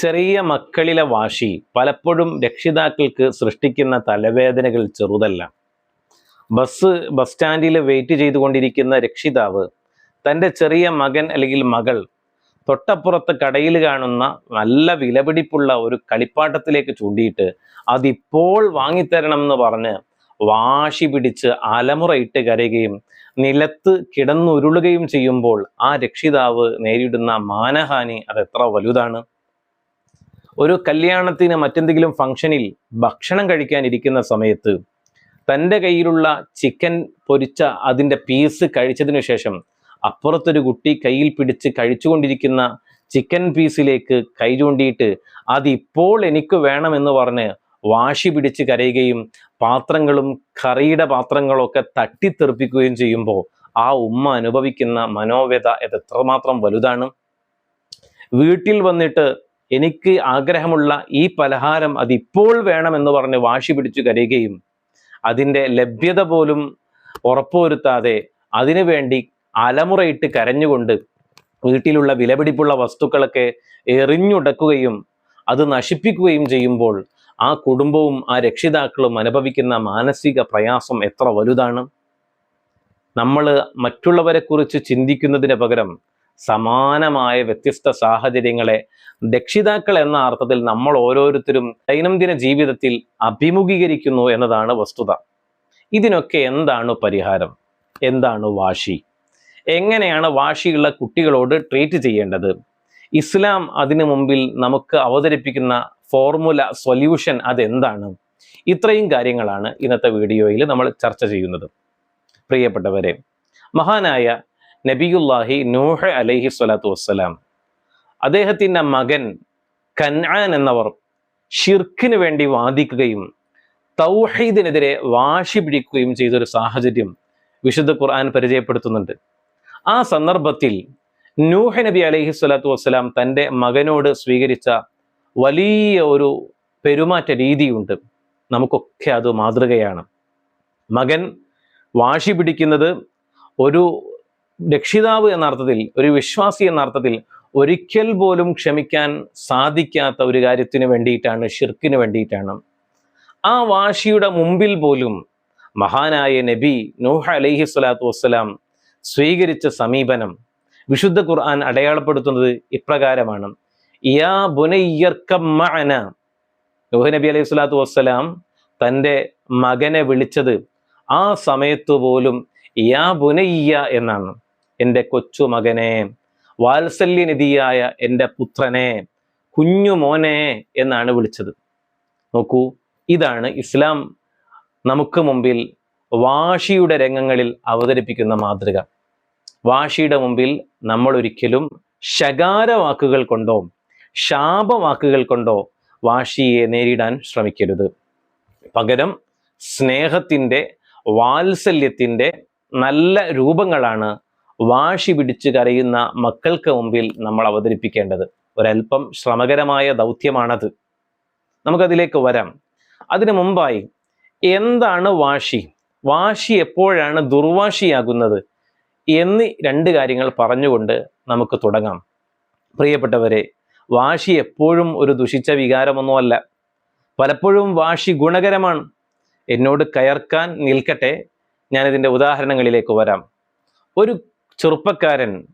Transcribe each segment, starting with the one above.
ചെറിയ മക്കളിലെ വാശി പലപ്പോഴും രക്ഷിതാക്കൾക്ക് സൃഷ്ടിക്കുന്ന തലവേദനകൾ ചെറുതല്ല. ബസ് ബസ് സ്റ്റാൻഡിൽ വെയിറ്റ് ചെയ്തുകൊണ്ടിരിക്കുന്ന രക്ഷിതാവ് തന്റെ ചെറിയ മകൻ അല്ലെങ്കിൽ മകൾ തൊട്ടപ്പുറത്ത് കടയിൽ കാണുന്ന നല്ല വിലപിടിപ്പുള്ള ഒരു കളിപ്പാട്ടത്തിലേക്ക് ചൂണ്ടിയിട്ട് അതിപ്പോൾ വാങ്ങിത്തരണം എന്ന് പറഞ്ഞ് വാശി പിടിച്ച് അലമുറയിട്ട് കരയുകയും നിലത്ത് കിടന്നുരുളുകയും ചെയ്യുമ്പോൾ ആ രക്ഷിതാവ് നേരിടുന്ന മാനഹാനി അത് എത്ര വലുതാണ്? ഒരു കല്യാണത്തിന് മറ്റെന്തെങ്കിലും ഫംഗ്ഷനിൽ ഭക്ഷണം കഴിക്കാൻ ഇരിക്കുന്ന സമയത്ത് തന്റെ കയ്യിലുള്ള ചിക്കൻ പൊരിച്ച അതിന്റെ പീസ് കഴിച്ചതിനു ശേഷം അപ്പുറത്തൊരു കുട്ടി കയ്യിൽ പിടിച്ച് കഴിച്ചുകൊണ്ടിരിക്കുന്ന ചിക്കൻ പീസിലേക്ക് കൈ ചൂണ്ടിയിട്ട് അതിപ്പോൾ എനിക്ക് വേണമെന്ന് പറഞ്ഞ് വാശി പിടിച്ച് കരയുകയും പാത്രങ്ങളും കറിയുടെ പാത്രങ്ങളൊക്കെ തട്ടിത്തെറിപ്പിക്കുകയും ചെയ്യുമ്പോൾ ആ ഉമ്മ അനുഭവിക്കുന്ന മനോവ്യത എത്രമാത്രം വലുതാണ്? വീട്ടിൽ വന്നിട്ട് എനിക്ക് ആഗ്രഹമുള്ള ഈ പലഹാരം അതിപ്പോൾ വേണമെന്ന് പറഞ്ഞ് വാശി പിടിച്ചു കരയുകയും അതിന്റെ ലഭ്യത പോലും ഉറപ്പുവരുത്താതെ അതിനുവേണ്ടി അലമുറയിട്ട് കരഞ്ഞുകൊണ്ട് വീട്ടിലുള്ള വിലപിടിപ്പുള്ള വസ്തുക്കളൊക്കെ എറിഞ്ഞുടക്കുകയും അത് നശിപ്പിക്കുകയും ചെയ്യുമ്പോൾ ആ കുടുംബവും ആ രക്ഷിതാക്കളും അനുഭവിക്കുന്ന മാനസിക പ്രയാസം എത്ര വലുതാണ്? നമ്മൾ മറ്റുള്ളവരെക്കുറിച്ച് ചിന്തിക്കുന്നതിന് പകരം സമാനമായ വ്യത്യസ്ത സാഹചര്യങ്ങളെ രക്ഷിതാക്കൾ എന്ന അർത്ഥത്തിൽ നമ്മൾ ഓരോരുത്തരും ദൈനംദിന ജീവിതത്തിൽ അഭിമുഖീകരിക്കുന്നു എന്നതാണ് വസ്തുത. ഇതിനൊക്കെ എന്താണ് പരിഹാരം? എന്താണ് വാശി? എങ്ങനെയാണ് വാശിയുള്ള കുട്ടികളോട് ട്രീറ്റ് ചെയ്യേണ്ടത്? ഇസ്ലാം അതിനു മുമ്പിൽ നമുക്ക് അവതരിപ്പിക്കുന്ന ഫോർമുല സൊല്യൂഷൻ അതെന്താണ്? ഇത്രയും കാര്യങ്ങളാണ് ഇന്നത്തെ വീഡിയോയിൽ നമ്മൾ ചർച്ച ചെയ്യുന്നത്. പ്രിയപ്പെട്ടവരെ മഹാനായ നബിയുല്ലാഹി നൂഹ് അലൈഹി സ്വലാത്തു വസ്സലാം. അദ്ദേഹത്തിന്റെ മകൻ കൻആൻ എന്നവർ ഷിർക്കിന് വേണ്ടി വാദിക്കുകയും തൗഹീദിനെതിരെ വാശി പിടിക്കുകയും ചെയ്തൊരു സാഹചര്യം വിശുദ്ധ ഖുർആൻ പരിചയപ്പെടുത്തുന്നുണ്ട്. ആ സന്ദർഭത്തിൽ നൂഹ് നബി അലൈഹി സ്വലാത്തു വസ്സലാം തന്റെ മകനോട് സ്വീകരിച്ച വലിയ ഒരു പെരുമാറ്റ രീതിയുണ്ട്. നമുക്കൊക്കെ അത് മാതൃകയാണ്. മകൻ വാശി പിടിക്കുന്നത് ഒരു രക്ഷിതാവ് എന്ന അർത്ഥത്തിൽ ഒരു വിശ്വാസി എന്ന അർത്ഥത്തിൽ ഒരിക്കൽ പോലും ക്ഷമിക്കാൻ സാധിക്കാത്ത ഒരു കാര്യത്തിന് വേണ്ടിയിട്ടാണ് ഷിർക്കിന് വേണ്ടിയിട്ടാണ്. ആ വാശിയുടെ മുമ്പിൽ പോലും മഹാനായ നബി നൂഹ അലൈഹി സ്വലാത്തു വസ്സലാം സ്വീകരിച്ച സമീപനം വിശുദ്ധ ഖുർആൻ അടയാളപ്പെടുത്തുന്നത് ഇപ്രകാരമാണ്. യാ ബുനയ്യർക്കമ്മഅന നൂഹ് നബി അലൈഹി സ്വലാത്തു വസ്സലാം തന്റെ മകനെ വിളിച്ചത് ആ സമയത്തു പോലും യാ ബുനയ്യ എന്നാണ്. എന്റെ കൊച്ചുമകനെ വാത്സല്യനിധിയായ എന്റെ പുത്രനെ കുഞ്ഞു മോനെ എന്നാണ് വിളിച്ചത്. നോക്കൂ ഇതാണ് ഇസ്ലാം നമുക്ക് മുമ്പിൽ വാശിയുടെ രംഗങ്ങളിൽ അവതരിപ്പിക്കുന്ന മാതൃക. വാശിയുടെ മുമ്പിൽ നമ്മൾ ഒരിക്കലും ശകാര വാക്കുകൾ കൊണ്ടോ ശാപവാക്കുകൾ കൊണ്ടോ വാശിയെ നേരിടാൻ ശ്രമിക്കരുത്. പകരം സ്നേഹത്തിന്റെ വാത്സല്യത്തിന്റെ നല്ല രൂപങ്ങളാണ് വാശി പിടിച്ച് കരയുന്ന മക്കൾക്ക് മുമ്പിൽ നമ്മൾ അവതരിപ്പിക്കേണ്ടത് ഒരല്പം ശ്രമകരമായ ദൗത്യമാണത്. നമുക്കതിലേക്ക് വരാം. അതിനു മുമ്പായി എന്താണ് വാശി? വാശി എപ്പോഴാണ് ദുർവാശിയാകുന്നത്? എന്നീ രണ്ട് കാര്യങ്ങൾ പറഞ്ഞുകൊണ്ട് നമുക്ക് തുടങ്ങാം. പ്രിയപ്പെട്ടവരെ വാശി എപ്പോഴും ഒരു ദുഷിച്ച വികാരമൊന്നുമല്ല പലപ്പോഴും വാശി ഗുണകരമാണ്. എന്നോട് കയർക്കാൻ നിൽക്കട്ടെ. ഞാനിതിന്റെ ഉദാഹരണങ്ങളിലേക്ക് വരാം. ഒരു ചെറുപ്പക്കാരൻ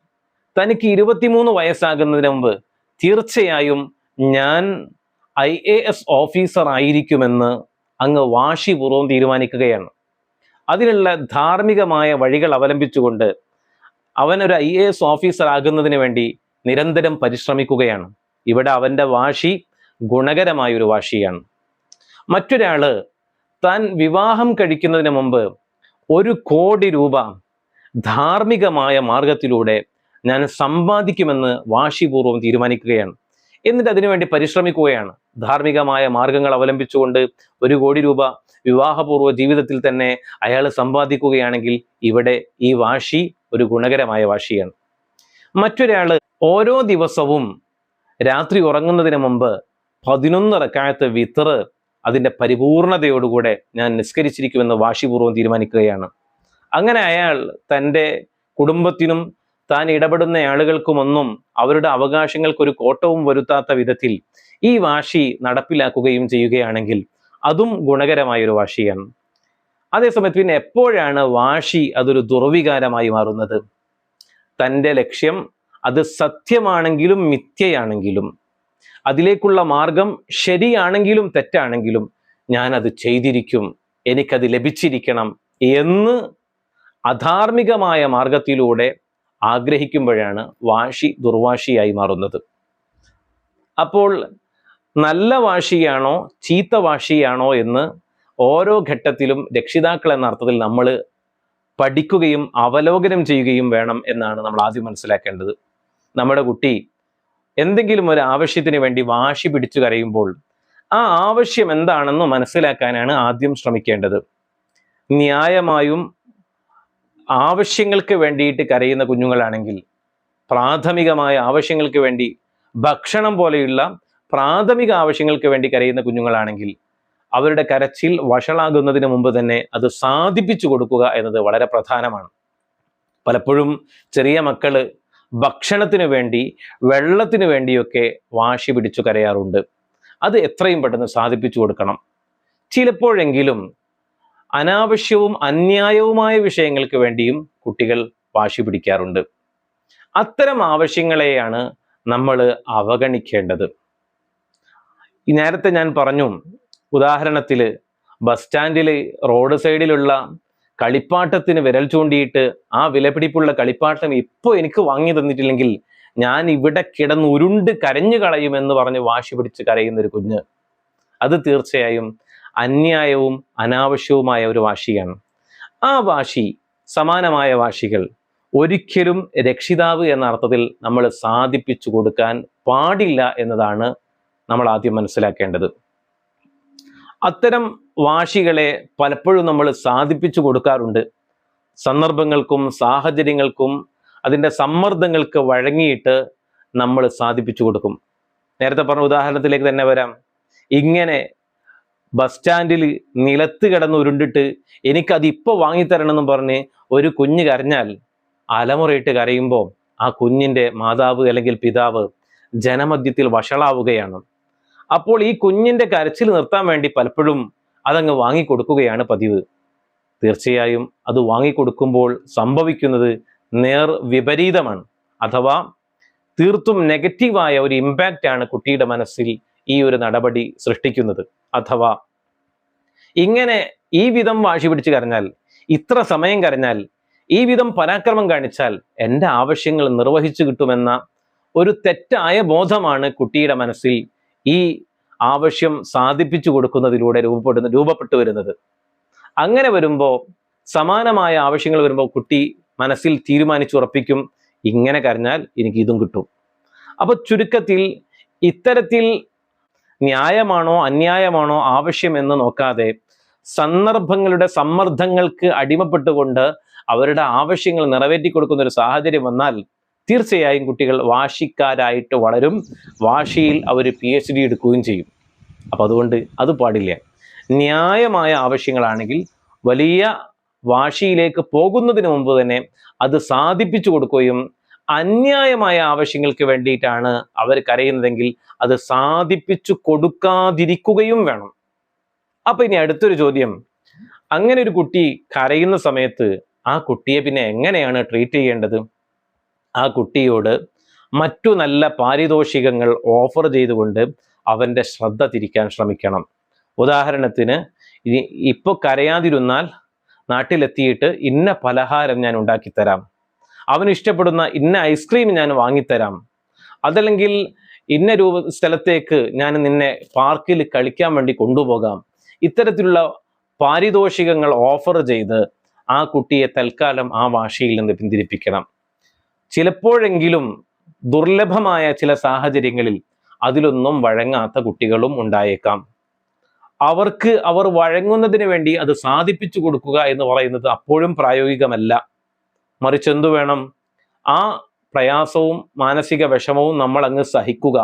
തനിക്ക് ഇരുപത്തിമൂന്ന് വയസ്സാകുന്നതിന് മുമ്പ് തീർച്ചയായും ഞാൻ ഐ എ എസ് ഓഫീസർ ആയിരിക്കുമെന്ന് അങ്ങ് വാശിപൂർവം തീരുമാനിക്കുകയാണ്. അതിനുള്ള ധാർമ്മികമായ വഴികൾ അവലംബിച്ചുകൊണ്ട് അവൻ ഒരു ഐ എ എസ് ഓഫീസർ ആകുന്നതിന് വേണ്ടി നിരന്തരം പരിശ്രമിക്കുകയാണ്. ഇവിടെ അവന്റെ വാശി ഗുണകരമായ ഒരു വാശിയാണ്. മറ്റൊരാൾ താൻ വിവാഹം കഴിക്കുന്നതിന് മുമ്പ് ഒരു കോടി രൂപ ധാർമ്മികമായ മാർഗത്തിലൂടെ ഞാൻ സമ്പാദിക്കുമെന്ന് വാശിപൂർവം തീരുമാനിക്കുകയാണ്. എന്നിട്ട് അതിനുവേണ്ടി പരിശ്രമിക്കുകയാണ്. ധാർമ്മികമായ മാർഗങ്ങൾ അവലംബിച്ചുകൊണ്ട് ഒരു കോടി രൂപ വിവാഹപൂർവ ജീവിതത്തിൽ തന്നെ അയാൾ സമ്പാദിക്കുകയാണെങ്കിൽ ഇവിടെ ഈ വാശി ഒരു ഗുണകരമായ വാശിയാണ്. മറ്റൊരാൾ ഓരോ ദിവസവും രാത്രി ഉറങ്ങുന്നതിന് മുമ്പ് പതിനൊന്ന് റക്കായത്ത് വിത്തറ് അതിന്റെ പരിപൂർണതയോടുകൂടെ ഞാൻ നിസ്കരിച്ചിരിക്കുമെന്ന് വാശിപൂർവം തീരുമാനിക്കുകയാണ്. അങ്ങനെ അയാൾ തന്റെ കുടുംബത്തിനും താൻ ഇടപെടുന്ന ആളുകൾക്കുമൊന്നും അവരുടെ അവകാശങ്ങൾക്ക് ഒരു കോട്ടവും വരുത്താത്ത വിധത്തിൽ ഈ വാശി നടപ്പിലാക്കുകയും ചെയ്യുകയാണെങ്കിൽ അതും ഗുണകരമായ ഒരു വാശിയാണ്. അതേസമയത്ത് പിന്നെ എപ്പോഴാണ് വാശി അതൊരു ദുർവികാരമായി മാറുന്നത്? തന്റെ ലക്ഷ്യം അത് സത്യമാണെങ്കിലും മിഥ്യയാണെങ്കിലും അതിലേക്കുള്ള മാർഗം ശരിയാണെങ്കിലും തെറ്റാണെങ്കിലും ഞാൻ അത് ചെയ്തിരിക്കും എനിക്കത് ലഭിച്ചിരിക്കണം എന്ന് അധാർമികമായ മാർഗത്തിലൂടെ ആഗ്രഹിക്കുമ്പോഴാണ് വാശി ദുർവാശിയായി മാറുന്നത്. അപ്പോൾ നല്ല വാശിയാണോ ചീത്ത വാശിയാണോ എന്ന് ഓരോ ഘട്ടത്തിലും രക്ഷിതാക്കൾ എന്ന അർത്ഥത്തിൽ നമ്മൾ പഠിക്കുകയും അവലോകനം ചെയ്യുകയും വേണം എന്നാണ് നമ്മൾ ആദ്യം മനസ്സിലാക്കേണ്ടത്. നമ്മുടെ കുട്ടി എന്തെങ്കിലും ഒരു ആവശ്യത്തിന് വേണ്ടി വാശി പിടിച്ചു കരയുമ്പോൾ ആ ആവശ്യം എന്താണെന്ന് മനസ്സിലാക്കാനാണ് ആദ്യം ശ്രമിക്കേണ്ടത്. ന്യായമായും ആവശ്യങ്ങൾക്ക് വേണ്ടിയിട്ട് കരയുന്ന കുഞ്ഞുങ്ങളാണെങ്കിൽ പ്രാഥമികമായ ആവശ്യങ്ങൾക്ക് വേണ്ടി ഭക്ഷണം പോലെയുള്ള പ്രാഥമിക ആവശ്യങ്ങൾക്ക് വേണ്ടി കരയുന്ന കുഞ്ഞുങ്ങളാണെങ്കിൽ അവരുടെ കരച്ചിൽ വഷളാകുന്നതിന് മുമ്പ് തന്നെ അത് സാധിപ്പിച്ചു കൊടുക്കുക എന്നത് വളരെ പ്രധാനമാണ്. പലപ്പോഴും ചെറിയ മക്കൾ ഭക്ഷണത്തിനു വേണ്ടി വെള്ളത്തിനു വേണ്ടിയൊക്കെ വാശി പിടിച്ചു കരയാറുണ്ട്. അത് എത്രയും പെട്ടെന്ന് സാധിപ്പിച്ചു കൊടുക്കണം. ചിലപ്പോഴെങ്കിലും അനാവശ്യവും അന്യായവുമായ വിഷയങ്ങൾക്ക് വേണ്ടിയും കുട്ടികൾ വാശി പിടിക്കാറുണ്ട്. അത്തരം ആവശ്യങ്ങളെയാണ് നമ്മൾ അവഗണിക്കേണ്ടത്. നേരത്തെ ഞാൻ പറഞ്ഞു ഉദാഹരണത്തിൽ ബസ് സ്റ്റാൻഡിൽ റോഡ് സൈഡിലുള്ള കളിപ്പാട്ടത്തിന് വിരൽ ചൂണ്ടിയിട്ട് ആ വിലപിടിപ്പുള്ള കളിപ്പാട്ടം ഇപ്പോൾ എനിക്ക് വാങ്ങി തന്നിട്ടില്ലെങ്കിൽ ഞാൻ ഇവിടെ കിടന്ന് ഉരുണ്ട് കരഞ്ഞു കളയുമെന്ന് പറഞ്ഞ് വാശി പിടിച്ച് കരയുന്ന ഒരു കുഞ്ഞ്. അത് തീർച്ചയായും അന്യായവും അനാവശ്യവുമായ ഒരു വാശിയാണ്. ആ വാശി സമാനമായ വാശികൾ ഒരിക്കലും രക്ഷിതാവ് എന്ന അർത്ഥത്തിൽ നമ്മൾ സാധിപ്പിച്ചു കൊടുക്കാൻ പാടില്ല എന്നതാണ് നമ്മൾ ആദ്യം മനസ്സിലാക്കേണ്ടത്. അത്തരം വാശികളെ പലപ്പോഴും നമ്മൾ സാധിപ്പിച്ചു കൊടുക്കാറുണ്ട്. സന്ദർഭങ്ങൾക്കും സാഹചര്യങ്ങൾക്കും അതിന്റെ സമ്മർദ്ദങ്ങൾക്ക് വഴങ്ങിയിട്ട് നമ്മൾ സാധിപ്പിച്ചു കൊടുക്കും. നേരത്തെ പറഞ്ഞ ഉദാഹരണത്തിലേക്ക് തന്നെ വരാം. ഇങ്ങനെ ബസ് സ്റ്റാൻഡിൽ നിലത്ത് കിടന്ന് ഉരുണ്ടിട്ട് എനിക്കത് ഇപ്പോൾ വാങ്ങിത്തരണമെന്നും പറഞ്ഞ് ഒരു കുഞ്ഞ് കരഞ്ഞാൽ അലമുറയിട്ട് കരയുമ്പോൾ ആ കുഞ്ഞിന്റെ മാതാവ് അല്ലെങ്കിൽ പിതാവ് ജനമധ്യത്തിൽ വഷളാവുകയാണ്. അപ്പോൾ ഈ കുഞ്ഞിന്റെ കരച്ചിൽ നിർത്താൻ വേണ്ടി പലപ്പോഴും അതങ്ങ് വാങ്ങിക്കൊടുക്കുകയാണ് പതിവ്. തീർച്ചയായും അത് വാങ്ങിക്കൊടുക്കുമ്പോൾ സംഭവിക്കുന്നത് നേർ വിപരീതമാണ്. അഥവാ തീർത്തും നെഗറ്റീവായ ഒരു ഇമ്പാക്റ്റ് ആണ് കുട്ടിയുടെ മനസ്സിൽ ഈ ഒരു നടപടി സൃഷ്ടിക്കുന്നത്? അഥവാ ഇങ്ങനെ ഈ വിധം വാശി പിടിച്ച് കരഞ്ഞാൽ ഇത്ര സമയം കരഞ്ഞാൽ ഈ വിധം പരാക്രമം കാണിച്ചാൽ എന്റെ ആവശ്യങ്ങൾ നിർവഹിച്ചു കിട്ടുമെന്ന ഒരു തെറ്റായ ബോധമാണ് കുട്ടിയുടെ മനസ്സിൽ ഈ ആവശ്യം സാധിപ്പിച്ചു കൊടുക്കുന്നതിലൂടെ രൂപപ്പെടുന്ന രൂപപ്പെട്ടു വരുന്നത്. അങ്ങനെ വരുമ്പോൾ സമാനമായ ആവശ്യങ്ങൾ വരുമ്പോൾ കുട്ടി മനസ്സിൽ തീരുമാനിച്ചുറപ്പിക്കും ഇങ്ങനെ കരഞ്ഞാൽ എനിക്ക് ഇതും കിട്ടും. അപ്പൊ ചുരുക്കത്തിൽ ഇത്തരത്തിൽ ന്യായമാണോ അന്യായമാണോ ആവശ്യമെന്ന് നോക്കാതെ സന്ദർഭങ്ങളുടെ സമ്മർദ്ദങ്ങൾക്ക് അടിമപ്പെട്ടുകൊണ്ട് അവരുടെ ആവശ്യങ്ങൾ നിറവേറ്റി കൊടുക്കുന്ന ഒരു സാഹചര്യം വന്നാൽ തീർച്ചയായും കുട്ടികൾ വാശിക്കാരായിട്ട് വളരും. വാശിയിൽ അവർ പി എച്ച് ഡി എടുക്കുകയും ചെയ്യും. അപ്പം അതുകൊണ്ട് അത് പാടില്ല. ന്യായമായ ആവശ്യങ്ങളാണെങ്കിൽ വലിയ വാശിയിലേക്ക് പോകുന്നതിന് മുമ്പ് തന്നെ അത് സാധിപ്പിച്ചു കൊടുക്കുകയും അന്യായമായ ആവശ്യങ്ങൾക്ക് വേണ്ടിയിട്ടാണ് അവർ കരയുന്നതെങ്കിൽ അത് സാധിപ്പിച്ചു കൊടുക്കാതിരിക്കുകയും വേണം. അപ്പൊ ഇനി അടുത്തൊരു ചോദ്യം. അങ്ങനെ ഒരു കുട്ടി കരയുന്ന സമയത്ത് ആ കുട്ടിയെ പിന്നെ എങ്ങനെയാണ് ട്രീറ്റ് ചെയ്യേണ്ടത്? ആ കുട്ടിയോട് മറ്റു നല്ല പാരിതോഷികങ്ങൾ ഓഫർ ചെയ്തുകൊണ്ട് അവന്റെ ശ്രദ്ധ തിരിക്കാൻ ശ്രമിക്കണം. ഉദാഹരണത്തിന് ഇനി ഇപ്പോൾ കരയാതിരുന്നാൽ നാട്ടിലെത്തിയിട്ട് ഇന്ന പലഹാരം ഞാൻ ഉണ്ടാക്കിത്തരാം. അവന് ഇഷ്ടപ്പെടുന്ന ഇന്ന ഐസ്ക്രീം ഞാൻ വാങ്ങിത്തരാം. അതല്ലെങ്കിൽ ഇന്ന രൂപ സ്ഥലത്തേക്ക് ഞാൻ നിന്നെ പാർക്കിൽ കളിക്കാൻ വേണ്ടി കൊണ്ടുപോകാം. ഇത്തരത്തിലുള്ള പാരിതോഷികങ്ങൾ ഓഫർ ചെയ്ത് ആ കുട്ടിയെ തൽക്കാലം ആ വാശിയിൽ നിന്ന് പിന്തിരിപ്പിക്കണം. ചിലപ്പോഴെങ്കിലും ദുർലഭമായ ചില സാഹചര്യങ്ങളിൽ അതിലൊന്നും വഴങ്ങാത്ത കുട്ടികളും ഉണ്ടായേക്കാം. അവർക്ക് അവർ വഴങ്ങുന്നതിന് വേണ്ടി അത് സാധിപ്പിച്ചു കൊടുക്കുക എന്ന് പറയുന്നത് അപ്പോഴും പ്രായോഗികമല്ല. മറിച്ച് എന്തു വേണം? ആ പ്രയാസവും മാനസിക വിഷമവും നമ്മൾ അങ്ങ് സഹിക്കുക.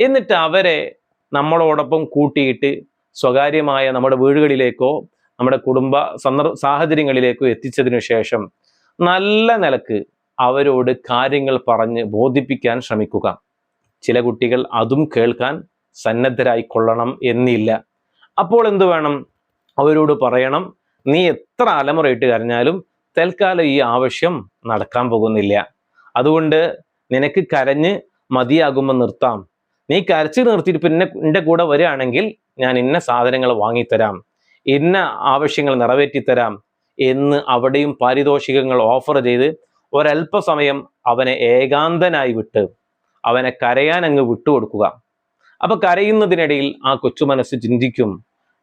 എന്നിട്ട് അവരെ നമ്മളോടൊപ്പം കൂട്ടിയിട്ട് സ്വകാര്യമായ നമ്മുടെ വീടുകളിലേക്കോ നമ്മുടെ കുടുംബ സന്ദർഭ സാഹചര്യങ്ങളിലേക്കോ എത്തിച്ചതിനു ശേഷം നല്ല നിലയ്ക്ക് അവരോട് കാര്യങ്ങൾ പറഞ്ഞ് ബോധിപ്പിക്കാൻ ശ്രമിക്കുക. ചില കുട്ടികൾ അതും കേൾക്കാൻ സന്നദ്ധരായി കൊള്ളണം എന്നില്ല. അപ്പോൾ എന്തു വേണം? അവരോട് പറയണം. നീ എത്ര അലമുറയിട്ട് കരഞ്ഞാലും തൽക്കാലം ഈ ആവശ്യം നടക്കാൻ പോകുന്നില്ല. അതുകൊണ്ട് നിനക്ക് കരഞ്ഞ് മതിയാകുമ്പോൾ നിർത്താം. നീ കരച്ച് നിർത്തിയിട്ട് പിന്നെ എന്റെ കൂടെ വരികയാണെങ്കിൽ ഞാൻ ഇന്ന സാധനങ്ങൾ വാങ്ങിത്തരാം. ഇന്ന ആവശ്യങ്ങൾ നിറവേറ്റിത്തരാം എന്ന് അവിടെയും പാരിതോഷികങ്ങൾ ഓഫർ ചെയ്ത് ഒരല്പസമയം അവനെ ഏകാന്തനായി വിട്ട് അവനെ കരയാൻ അങ്ങ് വിട്ടുകൊടുക്കുക. അപ്പൊ കരയുന്നതിനിടയിൽ ആ കൊച്ചു മനസ്സ് ചിന്തിക്കും.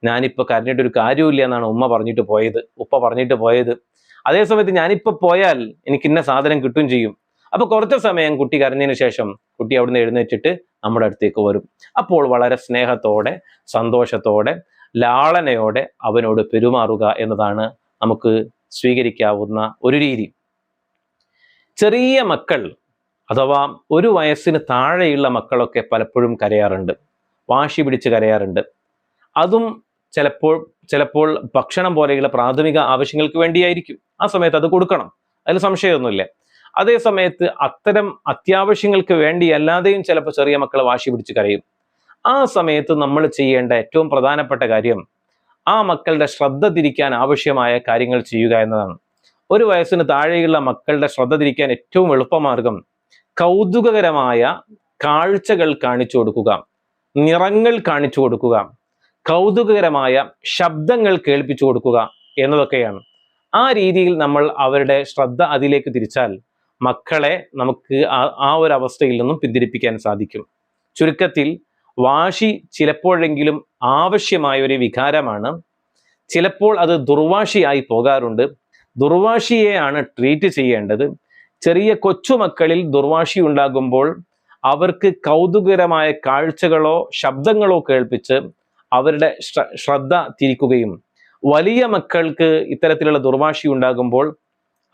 ഞാനിപ്പോ കരഞ്ഞിട്ടൊരു കാര്യമില്ല എന്നാണ് ഉമ്മ പറഞ്ഞിട്ട് പോയത്. ഉപ്പ പറഞ്ഞിട്ട് പോയത്. അതേസമയത്ത് ഞാനിപ്പോ പോയാൽ എനിക്ക് ഇന്ന സാധനം കിട്ടും ചെയ്യും. അപ്പോൾ കുറച്ച് സമയം കുട്ടി കരഞ്ഞതിന് ശേഷം കുട്ടി അവിടുന്ന് എഴുന്നേറ്റിട്ട് നമ്മുടെ അടുത്തേക്ക് വരും. അപ്പോൾ വളരെ സ്നേഹത്തോടെ സന്തോഷത്തോടെ ലാളനയോടെ അവനോട് പെരുമാറുക എന്നതാണ് നമുക്ക് സ്വീകരിക്കാവുന്ന ഒരു രീതി. ചെറിയ മക്കൾ അഥവാ ഒരു വയസ്സിന് താഴെയുള്ള മക്കളൊക്കെ പലപ്പോഴും കരയാറുണ്ട്. വാശി പിടിച്ച് കരയാറുണ്ട്. അതും ചിലപ്പോൾ ചിലപ്പോൾ ഭക്ഷണം പോലെയുള്ള പ്രാഥമിക ആവശ്യങ്ങൾക്ക് വേണ്ടിയായിരിക്കും. ആ സമയത്ത് അത് കൊടുക്കണം. അതിൽ സംശയമൊന്നുമില്ല. അതേ സമയത്ത് അത്തരം അത്യാവശ്യങ്ങൾക്ക് വേണ്ടി അല്ലാതെയും ചിലപ്പോൾ ചെറിയ മക്കൾ വാശി പിടിച്ച് കരയും. ആ സമയത്ത് നമ്മൾ ചെയ്യേണ്ട ഏറ്റവും പ്രധാനപ്പെട്ട കാര്യം ആ മക്കളുടെ ശ്രദ്ധ തിരിക്കാൻ ആവശ്യമായ കാര്യങ്ങൾ ചെയ്യുക എന്നതാണ്. ഒരു വയസ്സിന് താഴെയുള്ള മക്കളുടെ ശ്രദ്ധ തിരിക്കാൻ ഏറ്റവും എളുപ്പമാർഗം കൗതുകകരമായ കാഴ്ചകൾ കാണിച്ചു കൊടുക്കുക നിറങ്ങൾ കാണിച്ചു കൊടുക്കുക. കൗതുകകരമായ ശബ്ദങ്ങൾ കേൾപ്പിച്ചു കൊടുക്കുക എന്നതൊക്കെയാണ്. ആ രീതിയിൽ നമ്മൾ അവരുടെ ശ്രദ്ധ അതിലേക്ക് തിരിച്ചാൽ മക്കളെ നമുക്ക് ആ- ഒരു അവസ്ഥയിൽ നിന്നും പിന്തിരിപ്പിക്കാൻ സാധിക്കും. ചുരുക്കത്തിൽ വാശി ചിലപ്പോഴെങ്കിലും ആവശ്യമായ ഒരു വികാരമാണ്. ചിലപ്പോൾ അത് ദുർവാശിയായി പോകാറുണ്ട്. ദുർവാശിയെയാണ് ട്രീറ്റ് ചെയ്യേണ്ടത്. ചെറിയ കൊച്ചുമക്കളിൽ ദുർവാശി ഉണ്ടാകുമ്പോൾ അവർക്ക് കൗതുകരമായ കാഴ്ചകളോ ശബ്ദങ്ങളോ കേൾപ്പിച്ച് അവരുടെ ശ്ര- ശ്രദ്ധ തിരിക്കുകയും വലിയ മക്കൾക്ക് ഇത്തരത്തിലുള്ള ദുർവാശി ഉണ്ടാകുമ്പോൾ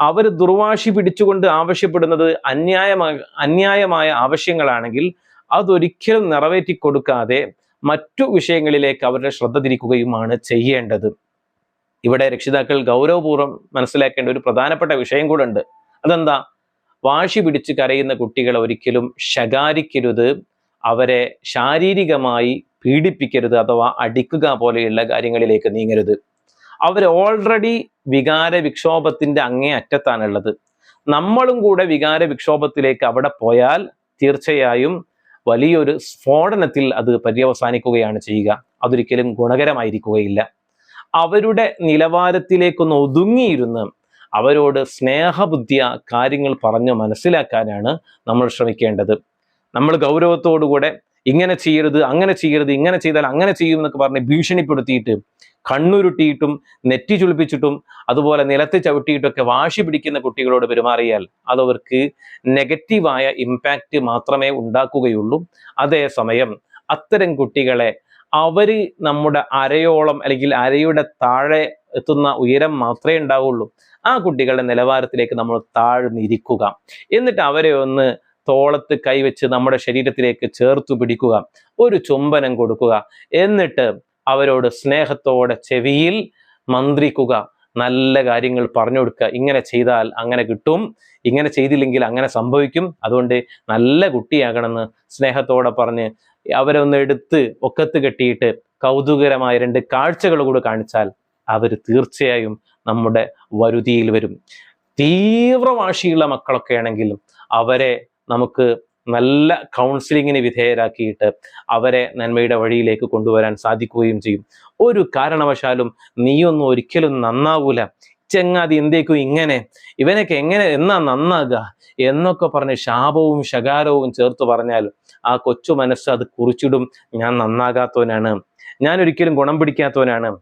അവർ ദുർവാശി പിടിച്ചുകൊണ്ട് ആവശ്യപ്പെടുന്നത് അന്യായമായ അന്യായമായ ആവശ്യങ്ങളാണെങ്കിൽ അതൊരിക്കലും നിറവേറ്റി കൊടുക്കാതെ മറ്റു വിഷയങ്ങളിലേക്ക് അവരുടെ ശ്രദ്ധ തിരിക്കുകയുമാണ് ചെയ്യേണ്ടത്. ഇവിടെ രക്ഷിതാക്കൾ ഗൗരവപൂർവം മനസ്സിലാക്കേണ്ട ഒരു പ്രധാനപ്പെട്ട വിഷയം കൂടെ ഉണ്ട് അതെന്താ? വാശി പിടിച്ച് കരയുന്ന കുട്ടികളെ ഒരിക്കലും ശകാരിക്കരുത്. അവരെ ശാരീരികമായി പീഡിപ്പിക്കരുത് അഥവാ അടിക്കുക പോലെയുള്ള കാര്യങ്ങളിലേക്ക് നീങ്ങരുത്. അവർ ഓൾറെഡി വികാര വിക്ഷോഭത്തിന്റെ അങ്ങേ അറ്റത്താണുള്ളത്. നമ്മളും കൂടെ വികാര വിക്ഷോഭത്തിലേക്ക് അവിടെ പോയാൽ തീർച്ചയായും വലിയൊരു സ്ഫോടനത്തിൽ അത് പര്യവസാനിക്കുകയാണ് ചെയ്യുക. അതൊരിക്കലും ഗുണകരമായിരിക്കുകയില്ല. അവരുടെ നിലവാരത്തിലേക്കൊന്ന് ഒതുങ്ങിയിരുന്ന് അവരോട് സ്നേഹബുദ്ധിയ കാര്യങ്ങൾ പറഞ്ഞു മനസ്സിലാക്കാനാണ് നമ്മൾ ശ്രമിക്കേണ്ടത്. നമ്മൾ ഗൗരവത്തോടുകൂടെ ഇങ്ങനെ ചെയ്യരുത് അങ്ങനെ ചെയ്യരുത് ഇങ്ങനെ ചെയ്താൽ അങ്ങനെ ചെയ്യും എന്നൊക്കെ പറഞ്ഞ് ഭീഷണിപ്പെടുത്തിയിട്ട് കണ്ണുരുട്ടിയിട്ടും നെറ്റി ചുളിപ്പിച്ചിട്ടും അതുപോലെ നിലത്ത് ചവിട്ടിയിട്ടൊക്കെ വാശി പിടിക്കുന്ന കുട്ടികളോട് പെരുമാറിയാൽ അതവർക്ക് നെഗറ്റീവായ ഇമ്പാക്റ്റ് മാത്രമേ ഉണ്ടാക്കുകയുള്ളൂ. അതേസമയം അത്തരം കുട്ടികളെ അവർ നമ്മുടെ അരയോളം അല്ലെങ്കിൽ അരയുടെ താഴെ എത്തുന്ന ഉയരം മാത്രമേ ഉണ്ടാവുള്ളൂ. ആ കുട്ടികളുടെ നിലവാരത്തിലേക്ക് നമ്മൾ താഴ്ന്നിരിക്കുക. എന്നിട്ട് അവരെ ഒന്ന് തോളത്ത് കൈവച്ച് നമ്മുടെ ശരീരത്തിലേക്ക് ചേർത്തു പിടിക്കുക. ഒരു ചുംബനം കൊടുക്കുക. എന്നിട്ട് അവരോട് സ്നേഹത്തോടെ ചെവിയിൽ മന്ത്രിക്കുക. നല്ല കാര്യങ്ങൾ പറഞ്ഞു കൊടുക്കുക. ഇങ്ങനെ ചെയ്താൽ അങ്ങനെ കിട്ടും. ഇങ്ങനെ ചെയ്തില്ലെങ്കിൽ അങ്ങനെ സംഭവിക്കും. അതുകൊണ്ട് നല്ല കുട്ടിയാകണമെന്ന് സ്നേഹത്തോടെ പറഞ്ഞ് അവരെ ഒന്ന് എടുത്ത് ഒക്കത്ത് കെട്ടിയിട്ട് കൗതുകരമായ രണ്ട് കാഴ്ചകൾ കൂടെ കാണിച്ചാൽ അവർ തീർച്ചയായും നമ്മുടെ വരുതിയിൽ വരും. തീവ്രവാശിയുള്ള മക്കളൊക്കെ ആണെങ്കിലും അവരെ നമുക്ക് നല്ല കൗൺസിലിങ്ങിന് വിധേയരാക്കിയിട്ട് അവരെ നന്മയുടെ വഴിയിലേക്ക് കൊണ്ടുവരാൻ സാധിക്കുകയും ചെയ്യും. ഒരു കാരണവശാലും നീയൊന്നും ഒരിക്കലും നന്നാവൂല. ചെങ്ങാതി എന്തേക്കും ഇങ്ങനെ? ഇവനൊക്കെ എങ്ങനെ എന്നാ നന്നാകുക എന്നൊക്കെ പറഞ്ഞ് ശാപവും ശകാരവും ചേർത്ത് പറഞ്ഞാൽ ആ കൊച്ചു മനസ്സ് അത് കുറിച്ചിടും. ഞാൻ നന്നാകാത്തവനാണ്. ഞാൻ ഒരിക്കലും ഗുണം പിടിക്കാത്തവനാണ്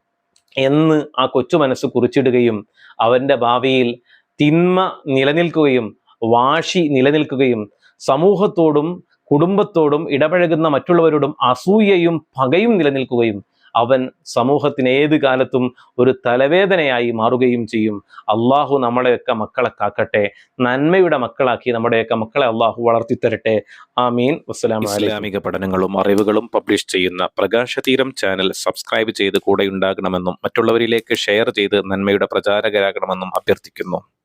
എന്ന് ആ കൊച്ചു മനസ്സ് കുറിച്ചിടുകയും അവന്റെ ഭാവിയിൽ തിന്മ നിലനിൽക്കുകയും വാശി നിലനിൽക്കുകയും സമൂഹത്തോടും കുടുംബത്തോടും ഇടപഴകുന്ന മറ്റുള്ളവരോടും അസൂയയും പകയും നിലനിൽക്കുകയും അവൻ സമൂഹത്തിന് ഏത് കാലത്തും ഒരു തലവേദനയായി മാറുകയും ചെയ്യും. അള്ളാഹു നമ്മളെയൊക്കെ മക്കളെ കാക്കട്ടെ. നന്മയുടെ മക്കളാക്കി നമ്മുടെയൊക്കെ മക്കളെ അള്ളാഹു വളർത്തിത്തരട്ടെ. ആമീൻ. വസ്സലാം ഇസ്ലാമിക പഠനങ്ങളും അറിവുകളും പബ്ലിഷ് ചെയ്യുന്ന പ്രകാശതീരം ചാനൽ സബ്സ്ക്രൈബ് ചെയ്ത് കൂടെ ഉണ്ടാകണമെന്നും മറ്റുള്ളവരിലേക്ക് ഷെയർ ചെയ്ത് നന്മയുടെ പ്രചാരകരാകണമെന്നും അഭ്യർത്ഥിക്കുന്നു.